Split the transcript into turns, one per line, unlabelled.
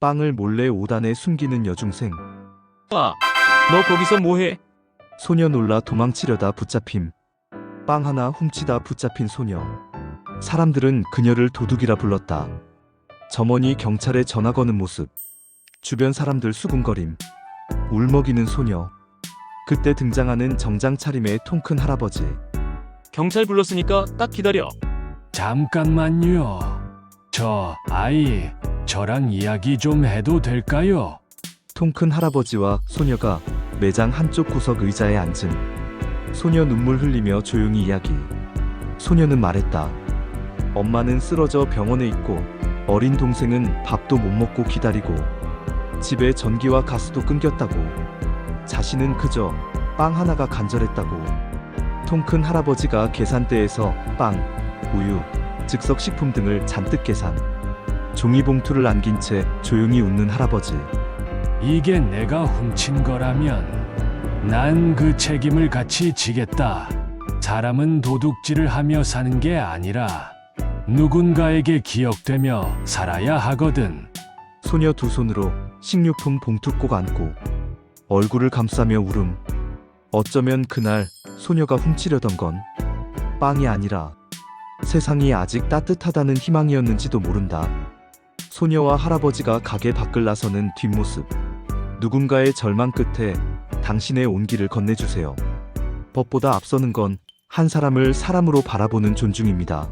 빵을 몰래 오단에 숨기는 여중생.
아, 너 거기서 뭐해?
소녀 놀라 도망치려다 붙잡힘. 빵 하나 훔치다 붙잡힌 소녀. 사람들은 그녀를 도둑이라 불렀다. 점원이 경찰에 전화 거는 모습. 주변 사람들 수군거림. 울먹이는 소녀. 그때 등장하는 정장 차림의 통큰 할아버지.
경찰 불렀으니까 딱 기다려.
잠깐만요. 저 아이, 저랑 이야기 좀 해도 될까요?
통 큰 할아버지와 소녀가 매장 한쪽 구석 의자에 앉은 소녀 눈물 흘리며 조용히 이야기. 소녀는 말했다. 엄마는 쓰러져 병원에 있고 어린 동생은 밥도 못 먹고 기다리고 집에 전기와 가스도 끊겼다고 자신은 그저 빵 하나가 간절했다고 통 큰 할아버지가 계산대에서 빵, 우유, 즉석식품 등을 잔뜩 계산 종이봉투를 안긴 채 조용히 웃는 할아버지
이게 내가 훔친 거라면 난 그 책임을 같이 지겠다. 사람은 도둑질을 하며 사는 게 아니라 누군가에게 기억되며 살아야 하거든.
소녀 두 손으로 식료품 봉투 꼭 안고 얼굴을 감싸며 울음. 어쩌면 그날 소녀가 훔치려던 건 빵이 아니라 세상이 아직 따뜻하다는 희망이었는지도 모른다. 소녀와 할아버지가 가게 밖을 나서는 뒷모습. 누군가의 절망 끝에 당신의 온기를 건네주세요. 법보다 앞서는 건 한 사람을 사람으로 바라보는 존중입니다.